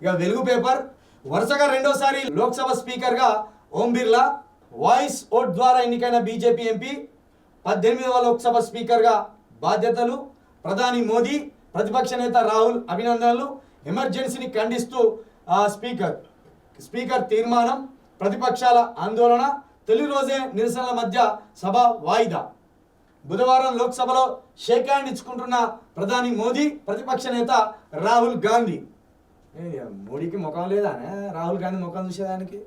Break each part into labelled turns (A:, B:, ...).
A: ఇక వెలుగు పేపర్. వరుసగా రెండోసారి లోక్సభ స్పీకర్గా ఓం బిర్లా వాయిస్ ఓట్ ద్వారా ఎన్నికైన బీజేపీ ఎంపీ పద్దెనిమిదవ లోక్సభ స్పీకర్గా బాధ్యతలు ప్రధాని మోదీ ప్రతిపక్ష నేత రాహుల్ అభినందనలు ఎమర్జెన్సీని ఖండిస్తూ స్పీకర్ స్పీకర్ తీర్మానం ప్రతిపక్షాల ఆందోళన తొలి రోజే నిరసనల మధ్య సభ వాయిదా. బుధవారం లోక్సభలో షేక్ హ్యాండ్ ఇచ్చుకుంటున్న ప్రధాని మోదీ ప్రతిపక్ష నేత రాహుల్ గాంధీ. మోడీకి ముఖం లేదానే? రాహుల్ గాంధీ ముఖం చూసేదానికి?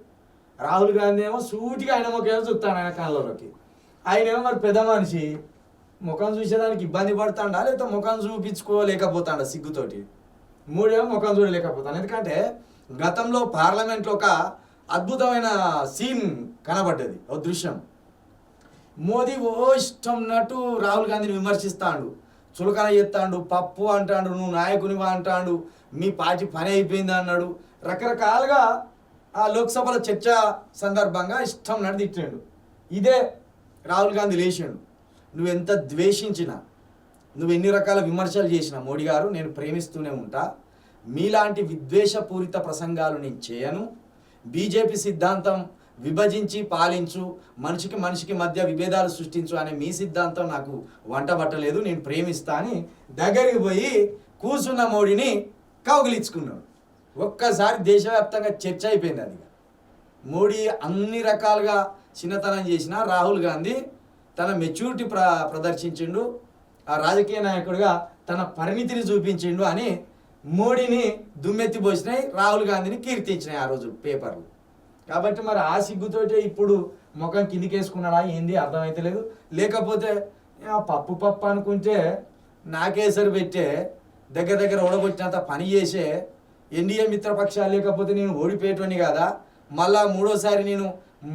A: రాహుల్ గాంధీ ఏమో సూటిగా ఆయన ముఖం చూస్తాను ఆయన కళ్ళలోకి. ఆయన ఏమో మరి పెద్ద మనిషి. ముఖం చూసేదానికి ఇబ్బంది పడతాడా? లేకపోతే ముఖం చూపించుకోలేకపోతాడా సిగ్గుతోటి? మూడేమో ముఖం చూడలేకపోతాను ఎందుకంటే గతంలో పార్లమెంట్లో ఒక అద్భుతమైన సీన్ కనబడ్డది. ఓ దృశ్యం. మోదీ ఓ ఇష్టం ఉన్నట్టు రాహుల్ గాంధీని విమర్శిస్తాడు. చులకన చేస్తాడు పప్పు అంటాడు నువ్వు నాయకునివా అంటాడు మీ పార్టీ పని అయిపోయింది అన్నాడు. రకరకాలుగా ఆ లోక్సభలో చర్చ సందర్భంగా ఇష్టం ఉన్నట్టు తిట్టాడు. ఇదే రాహుల్ గాంధీ లేచాడు. నువ్వు ఎంత ద్వేషించినా నువ్వు ఎన్ని రకాల విమర్శలు చేసినా మోడీ గారు నేను ప్రేమిస్తూనే ఉంటా. మీలాంటి విద్వేషపూరిత ప్రసంగాలు నేను చేయను. బీజేపీ సిద్ధాంతం విభజించి పాలించు మనిషికి మనిషికి మధ్య విభేదాలు సృష్టించు అనే మీ సిద్ధాంతం నాకు వంట పట్టలేదు నేను ప్రేమిస్తా అని దగ్గరికి పోయి కూర్చున్న మోడీని కౌగిలించుకున్నాడు. ఒక్కసారి దేశవ్యాప్తంగా చర్చ అయిపోయింది అది మోడీ అన్ని రకాలుగా చిన్నతనం చేసిన రాహుల్ గాంధీ తన మెచ్యూరిటీ ప్ర ప్రదర్శించిండు ఆ రాజకీయ నాయకుడిగా తన పరిణితిని చూపించిండు అని మోడీని దుమ్మెత్తిపోసినాయి రాహుల్ గాంధీని కీర్తించినాయి ఆ రోజు పేపర్లు. కాబట్టి మరి ఆ సిగ్గుతోటే ఇప్పుడు ముఖం కిందికేసుకున్నాడా? ఏంది? అర్థమైతలేదు లేకపోతే పప్పు పప్పు అనుకుంటే నాకేసరి పెట్టే దగ్గర దగ్గర ఓడగొట్టినంత పని చేసే ఎన్డీఏ మిత్రపక్షాలు లేకపోతే నేను ఓడిపోయేటోని కాదా? మళ్ళా మూడోసారి నేను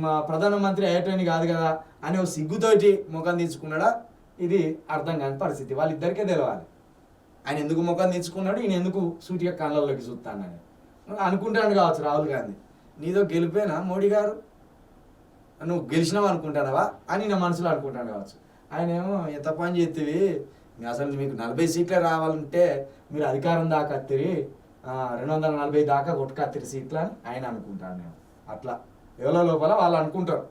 A: మా ప్రధానమంత్రి అయ్యేటోని కాదు కదా? అని ఒక సిగ్గుతోటి ముఖం తీసుకున్నాడా ఇది అర్థం కాని పరిస్థితి. వాళ్ళిద్దరికే తెలవాలి. ఆయన ఎందుకు ముఖం తీసుకున్నాడు ఈయన ఎందుకు సూటిగా కళ్ళల్లోకి చూస్తానని. అనుకుంటాడు కావచ్చు రాహుల్ గాంధీ. నీదో గెలిపోయినా మోడీ గారు? నువ్వు గెలిచినావు అనుకుంటానవా? అని నా మనసులో అనుకుంటాను కావచ్చు. ఆయన ఏమో ఎంత పని చేతివి? అసలు మీకు నలభై సీట్లే రావాలంటే మీరు అధికారం దాకా తిరిగి రెండు వందల నలభై దాకా కొట్టుకత్తిరి సీట్లు అని ఆయన అనుకుంటాను నేను. అట్లా ఎవరో లోపల వాళ్ళు అనుకుంటారు.